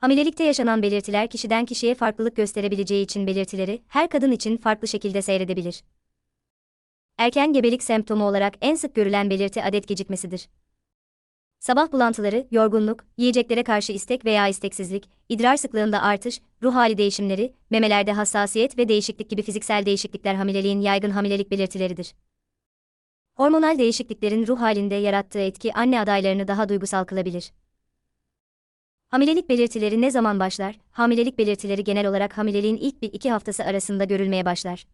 Hamilelikte yaşanan belirtiler kişiden kişiye farklılık gösterebileceği için belirtileri her kadın için farklı şekilde seyredebilir. Erken gebelik semptomu olarak en sık görülen belirti adet gecikmesidir. Sabah bulantıları, yorgunluk, yiyeceklere karşı istek veya isteksizlik, idrar sıklığında artış, ruh hali değişimleri, memelerde hassasiyet ve değişiklik gibi fiziksel değişiklikler hamileliğin yaygın hamilelik belirtileridir. Hormonal değişikliklerin ruh halinde yarattığı etki anne adaylarını daha duygusal kılabilir. Hamilelik belirtileri ne zaman başlar? Hamilelik belirtileri genel olarak hamileliğin ilk 1-2 haftası arasında görülmeye başlar.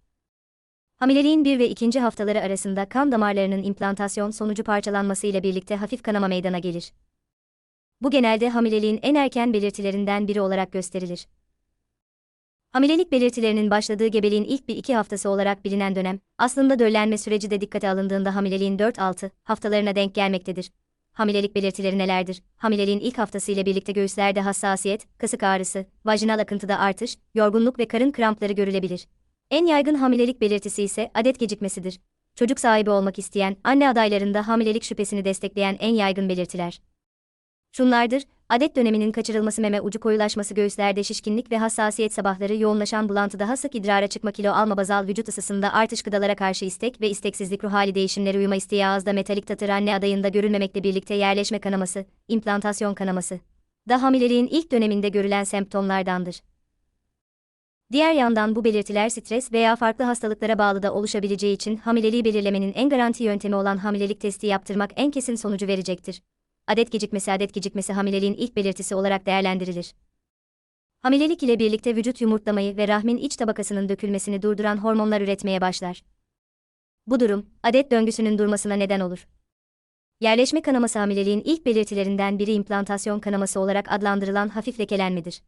Hamileliğin 1 ve 2. haftaları arasında kan damarlarının implantasyon sonucu parçalanması ile birlikte hafif kanama meydana gelir. Bu genelde hamileliğin en erken belirtilerinden biri olarak gösterilir. Hamilelik belirtilerinin başladığı gebeliğin ilk 1-2 haftası olarak bilinen dönem, aslında döllenme süreci de dikkate alındığında hamileliğin 4-6 haftalarına denk gelmektedir. Hamilelik belirtileri nelerdir? Hamileliğin ilk haftası ile birlikte göğüslerde hassasiyet, kasık ağrısı, vajinal akıntıda artış, yorgunluk ve karın krampları görülebilir. En yaygın hamilelik belirtisi ise adet gecikmesidir. Çocuk sahibi olmak isteyen anne adaylarında hamilelik şüphesini destekleyen en yaygın belirtiler. Şunlardır, adet döneminin kaçırılması meme ucu koyulaşması göğüslerde şişkinlik ve hassasiyet sabahları yoğunlaşan bulantı daha sık idrara çıkma kilo alma bazal vücut ısısında artış gıdalara karşı istek ve isteksizlik ruh hali değişimleri uyuma isteği ağızda metalik tatır anne adayında görülmemekle birlikte yerleşme kanaması, implantasyon kanaması. Da hamileliğin ilk döneminde görülen semptomlardandır. Diğer yandan bu belirtiler stres veya farklı hastalıklara bağlı da oluşabileceği için hamileliği belirlemenin en garanti yöntemi olan hamilelik testi yaptırmak en kesin sonucu verecektir. Adet gecikmesi adet gecikmesi hamileliğin ilk belirtisi olarak değerlendirilir. Hamilelik ile birlikte vücut yumurtlamayı ve rahmin iç tabakasının dökülmesini durduran hormonlar üretmeye başlar. Bu durum, adet döngüsünün durmasına neden olur. Yerleşme kanaması hamileliğin ilk belirtilerinden biri implantasyon kanaması olarak adlandırılan hafif lekelenmedir.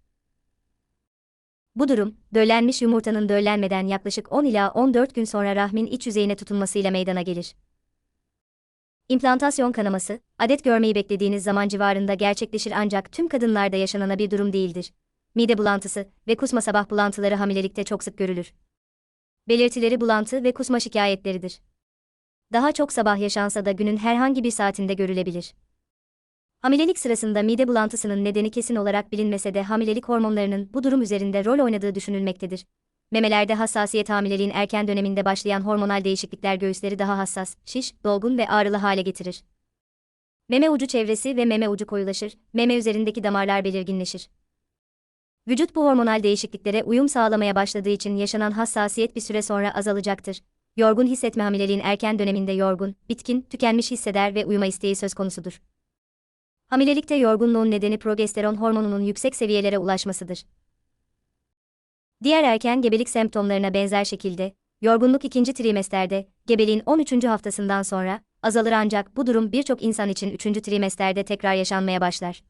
Bu durum, döllenmiş yumurtanın döllenmeden yaklaşık 10 ila 14 gün sonra rahmin iç yüzeyine tutunmasıyla meydana gelir. İmplantasyon kanaması, adet görmeyi beklediğiniz zaman civarında gerçekleşir ancak tüm kadınlarda yaşanana bir durum değildir. Mide bulantısı ve kusma sabah bulantıları hamilelikte çok sık görülür. Belirtileri bulantı ve kusma şikayetleridir. Daha çok sabah yaşansa da günün herhangi bir saatinde görülebilir. Hamilelik sırasında mide bulantısının nedeni kesin olarak bilinmese de hamilelik hormonlarının bu durum üzerinde rol oynadığı düşünülmektedir. Memelerde hassasiyet hamileliğin erken döneminde başlayan hormonal değişiklikler göğüsleri daha hassas, şiş, dolgun ve ağrılı hale getirir. Meme ucu çevresi ve meme ucu koyulaşır, meme üzerindeki damarlar belirginleşir. Vücut bu hormonal değişikliklere uyum sağlamaya başladığı için yaşanan hassasiyet bir süre sonra azalacaktır. Yorgun hissetme hamileliğin erken döneminde yorgun, bitkin, tükenmiş hisseder ve uyuma isteği söz konusudur. Hamilelikte yorgunluğun nedeni progesteron hormonunun yüksek seviyelere ulaşmasıdır. Diğer erken gebelik semptomlarına benzer şekilde, yorgunluk ikinci trimesterde, gebeliğin 13. haftasından sonra, azalır ancak bu durum birçok insan için 3. trimesterde tekrar yaşanmaya başlar.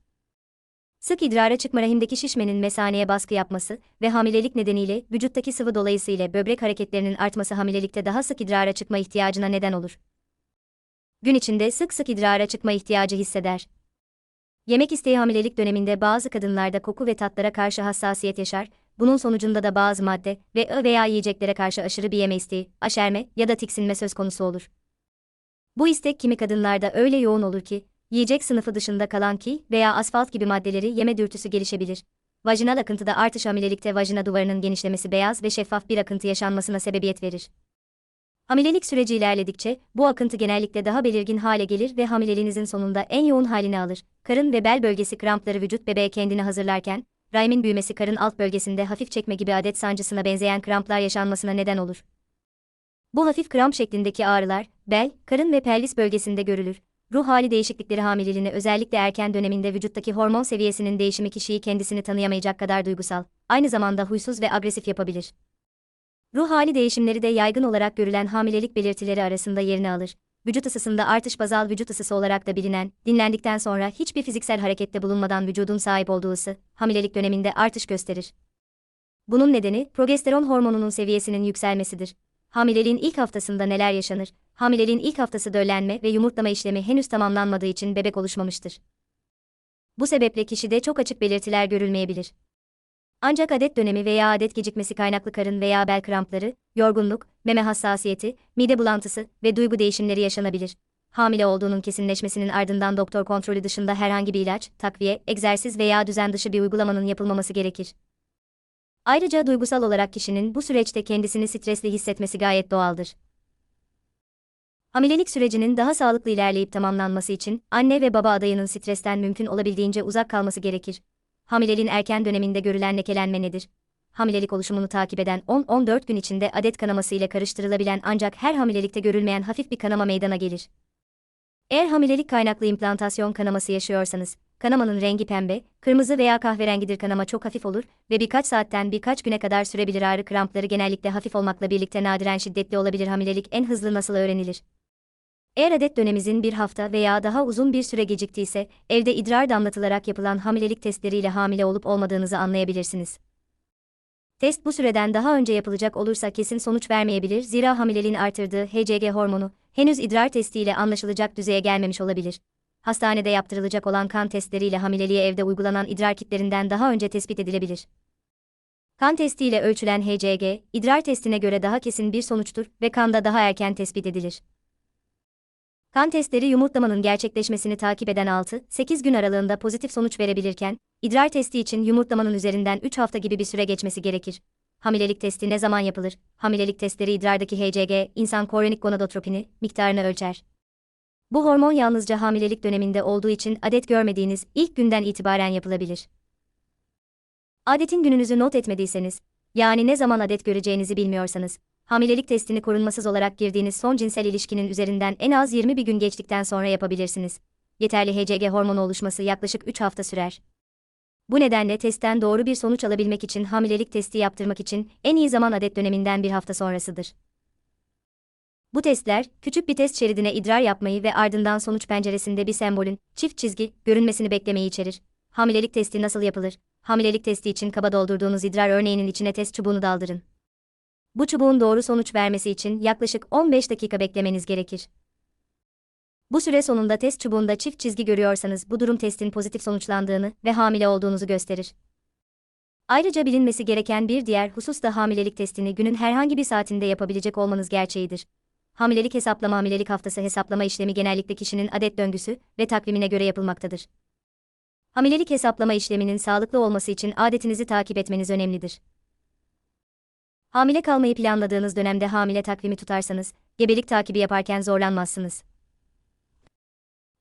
Sık idrara çıkma rahimdeki şişmenin mesaneye baskı yapması ve hamilelik nedeniyle vücuttaki sıvı dolayısıyla böbrek hareketlerinin artması hamilelikte daha sık idrara çıkma ihtiyacına neden olur. Gün içinde sık sık idrara çıkma ihtiyacı hisseder. Yemek isteği hamilelik döneminde bazı kadınlarda koku ve tatlara karşı hassasiyet yaşar, bunun sonucunda da bazı madde ve ö veya yiyeceklere karşı aşırı bir yeme isteği, aşerme ya da tiksinme söz konusu olur. Bu istek kimi kadınlarda öyle yoğun olur ki, yiyecek sınıfı dışında kalan ki veya asfalt gibi maddeleri yeme dürtüsü gelişebilir. Vajinal akıntıda artış hamilelikte vajina duvarının genişlemesi beyaz ve şeffaf bir akıntı yaşanmasına sebebiyet verir. Hamilelik süreci ilerledikçe bu akıntı genellikle daha belirgin hale gelir ve hamileliğinizin sonunda en yoğun halini alır. Karın ve bel bölgesi krampları vücut bebeğe kendini hazırlarken, rahimin büyümesi karın alt bölgesinde hafif çekme gibi adet sancısına benzeyen kramplar yaşanmasına neden olur. Bu hafif kramp şeklindeki ağrılar, bel, karın ve pelvis bölgesinde görülür. Ruh hali değişiklikleri hamileliğini özellikle erken döneminde vücuttaki hormon seviyesinin değişimi kişiyi kendisini tanıyamayacak kadar duygusal, aynı zamanda huysuz ve agresif yapabilir. Ruh hali değişimleri de yaygın olarak görülen hamilelik belirtileri arasında yerini alır. Vücut ısısında artış bazal vücut ısısı olarak da bilinen, dinlendikten sonra hiçbir fiziksel harekette bulunmadan vücudun sahip olduğu ısı, hamilelik döneminde artış gösterir. Bunun nedeni progesteron hormonunun seviyesinin yükselmesidir. Hamileliğin ilk haftasında neler yaşanır? Hamileliğin ilk haftası döllenme ve yumurtlama işlemi henüz tamamlanmadığı için bebek oluşmamıştır. Bu sebeple kişide çok açık belirtiler görülmeyebilir. Ancak adet dönemi veya adet gecikmesi kaynaklı karın veya bel krampları, yorgunluk, meme hassasiyeti, mide bulantısı ve duygu değişimleri yaşanabilir. hamile olduğunun kesinleşmesinin ardından doktor kontrolü dışında herhangi bir ilaç, takviye, egzersiz veya düzen dışı bir uygulamanın yapılmaması gerekir. Ayrıca duygusal olarak kişinin bu süreçte kendisini stresli hissetmesi gayet doğaldır. Hamilelik sürecinin daha sağlıklı ilerleyip tamamlanması için anne ve baba adayının stresten mümkün olabildiğince uzak kalması gerekir. Hamileliğin erken döneminde görülen lekelenme nedir? Hamilelik oluşumunu takip eden 10-14 gün içinde adet kanaması ile karıştırılabilen ancak her hamilelikte görülmeyen hafif bir kanama meydana gelir. Eğer hamilelik kaynaklı implantasyon kanaması yaşıyorsanız, kanamanın rengi pembe, kırmızı veya kahverengidir kanama çok hafif olur ve birkaç saatten birkaç güne kadar sürebilir ağrı krampları genellikle hafif olmakla birlikte nadiren şiddetli olabilir hamilelik en hızlı nasıl öğrenilir? Eğer adet döneminizin bir hafta veya daha uzun bir süre geciktiyse, evde idrar damlatılarak yapılan hamilelik testleriyle hamile olup olmadığınızı anlayabilirsiniz. Test bu süreden daha önce yapılacak olursa kesin sonuç vermeyebilir zira hamileliğin artırdığı HCG hormonu henüz idrar testiyle anlaşılacak düzeye gelmemiş olabilir. Hastanede yaptırılacak olan kan testleriyle hamileliğe evde uygulanan idrar kitlerinden daha önce tespit edilebilir. Kan testiyle ölçülen HCG, idrar testine göre daha kesin bir sonuçtur ve kanda daha erken tespit edilir. Kan testleri yumurtlamanın gerçekleşmesini takip eden 6-8 gün aralığında pozitif sonuç verebilirken, idrar testi için yumurtlamanın üzerinden 3 hafta gibi bir süre geçmesi gerekir. Hamilelik testi ne zaman yapılır? Hamilelik testleri idrardaki HCG, insan koronik gonadotropini, miktarını ölçer. Bu hormon yalnızca hamilelik döneminde olduğu için adet görmediğiniz ilk günden itibaren yapılabilir. Adetin gününüzü not etmediyseniz, yani ne zaman adet göreceğinizi bilmiyorsanız, hamilelik testini korunmasız olarak girdiğiniz son cinsel ilişkinin üzerinden en az 20 bir gün geçtikten sonra yapabilirsiniz. Yeterli HCG hormonu oluşması yaklaşık 3 hafta sürer. Bu nedenle testten doğru bir sonuç alabilmek için hamilelik testi yaptırmak için en iyi zaman adet döneminden bir hafta sonrasıdır. Bu testler, küçük bir test şeridine idrar yapmayı ve ardından sonuç penceresinde bir sembolün, çift çizgi, görünmesini beklemeyi içerir. Hamilelik testi nasıl yapılır? Hamilelik testi için kaba doldurduğunuz idrar örneğinin içine test çubuğunu daldırın. Bu çubuğun doğru sonuç vermesi için yaklaşık 15 dakika beklemeniz gerekir. Bu süre sonunda test çubuğunda çift çizgi görüyorsanız bu durum testin pozitif sonuçlandığını ve hamile olduğunuzu gösterir. Ayrıca bilinmesi gereken bir diğer husus da hamilelik testini günün herhangi bir saatinde yapabilecek olmanız gerçeğidir. Hamilelik hesaplama hamilelik haftası hesaplama işlemi genellikle kişinin adet döngüsü ve takvimine göre yapılmaktadır. Hamilelik hesaplama işleminin sağlıklı olması için adetinizi takip etmeniz önemlidir. Hamile kalmayı planladığınız dönemde hamile takvimi tutarsanız, gebelik takibi yaparken zorlanmazsınız.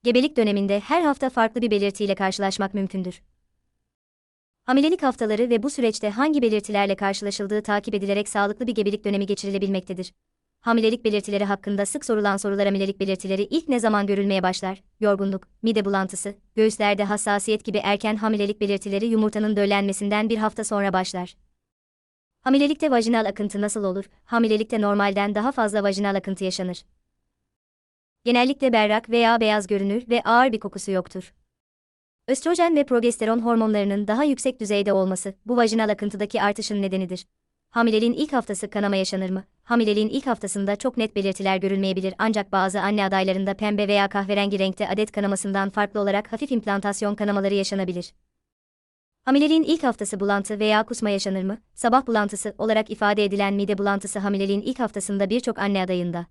Gebelik döneminde her hafta farklı bir belirtiyle karşılaşmak mümkündür. Hamilelik haftaları ve bu süreçte hangi belirtilerle karşılaşıldığı takip edilerek sağlıklı bir gebelik dönemi geçirilebilmektedir. Hamilelik belirtileri hakkında sık sorulan sorular hamilelik belirtileri ilk ne zaman görülmeye başlar? Yorgunluk, mide bulantısı, göğüslerde hassasiyet gibi erken hamilelik belirtileri yumurtanın döllenmesinden bir hafta sonra başlar. Hamilelikte vajinal akıntı nasıl olur? Hamilelikte normalden daha fazla vajinal akıntı yaşanır. Genellikle berrak veya beyaz görünür ve ağır bir kokusu yoktur. Östrojen ve progesteron hormonlarının daha yüksek düzeyde olması bu vajinal akıntıdaki artışın nedenidir. Hamileliğin ilk haftası kanama yaşanır mı? Hamileliğin ilk haftasında çok net belirtiler görülmeyebilir ancak bazı anne adaylarında pembe veya kahverengi renkte adet kanamasından farklı olarak hafif implantasyon kanamaları yaşanabilir. Hamileliğin ilk haftası bulantı veya kusma yaşanır mı? Sabah bulantısı olarak ifade edilen mide bulantısı hamileliğin ilk haftasında birçok anne adayında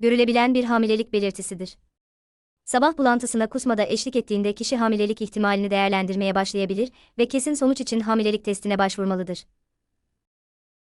görülebilen bir hamilelik belirtisidir. Sabah bulantısına kusma da eşlik ettiğinde kişi hamilelik ihtimalini değerlendirmeye başlayabilir ve kesin sonuç için hamilelik testine başvurmalıdır.